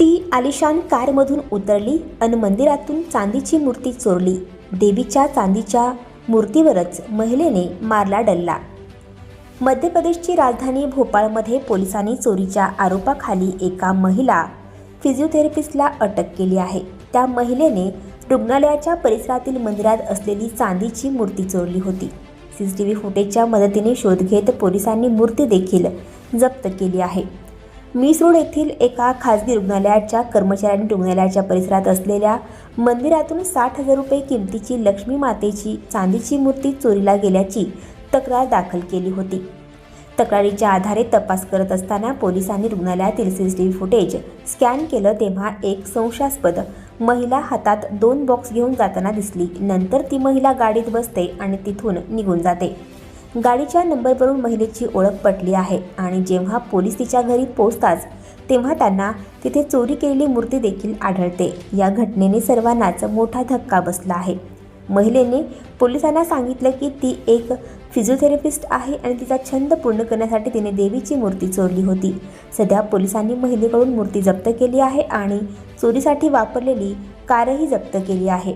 ती आलिशान कारमधून उतरली आणि मंदिरातून चांदीची मूर्ती चोरली. देवीच्या चांदीच्या मूर्तीवरच महिलेने मारला डल्ला. मध्य प्रदेशची राजधानी भोपाळमध्ये पोलिसांनी चोरीच्या आरोपाखाली एका महिला फिजिओथेरपिस्टला अटक केली आहे. त्या महिलेने रुग्णालयाच्या परिसरातील मंदिरात असलेली चांदीची मूर्ती चोरली होती. सी सी टी व्ही फुटेजच्या मदतीने शोध घेत पोलिसांनी मूर्ती देखील जप्त केली आहे. मिस रोड येथील एका खाजगी रुग्णालयाच्या कर्मचाऱ्यांनी रुग्णालयाच्या परिसरात असलेल्या मंदिरातून साठ हजार रुपये किमतीची लक्ष्मी मातेची चांदीची मूर्ती चोरीला गेल्याची तक्रार दाखल केली होती. तक्रारीच्या आधारे तपास करत असताना पोलिसांनी रुग्णालयातील C C T V footage scan केलं तेव्हा एक संशयास्पद महिला हातात दोन बॉक्स घेऊन जाताना दिसली. नंतर ती महिला गाडीत बसते आणि तिथून निघून जाते. गाडीच्या नंबरवरून महिलेची ओळख पटली आहे आणि जेव्हा पोलीस तिच्या घरी पोहोचताच तेव्हा त्यांना तिथे चोरी केलेली मूर्ती देखील आढळते. या घटनेने सर्वांनाच मोठा धक्का बसला आहे. महिलेने पोलिसांना सांगितलं की ती एक फिजिओथेरपिस्ट आहे आणि तिचा छंद पूर्ण करण्यासाठी तिने देवीची मूर्ती चोरली होती. सध्या पोलिसांनी महिलेकडून मूर्ती जप्त केली आहे आणि चोरीसाठी वापरलेली कारही जप्त केली आहे.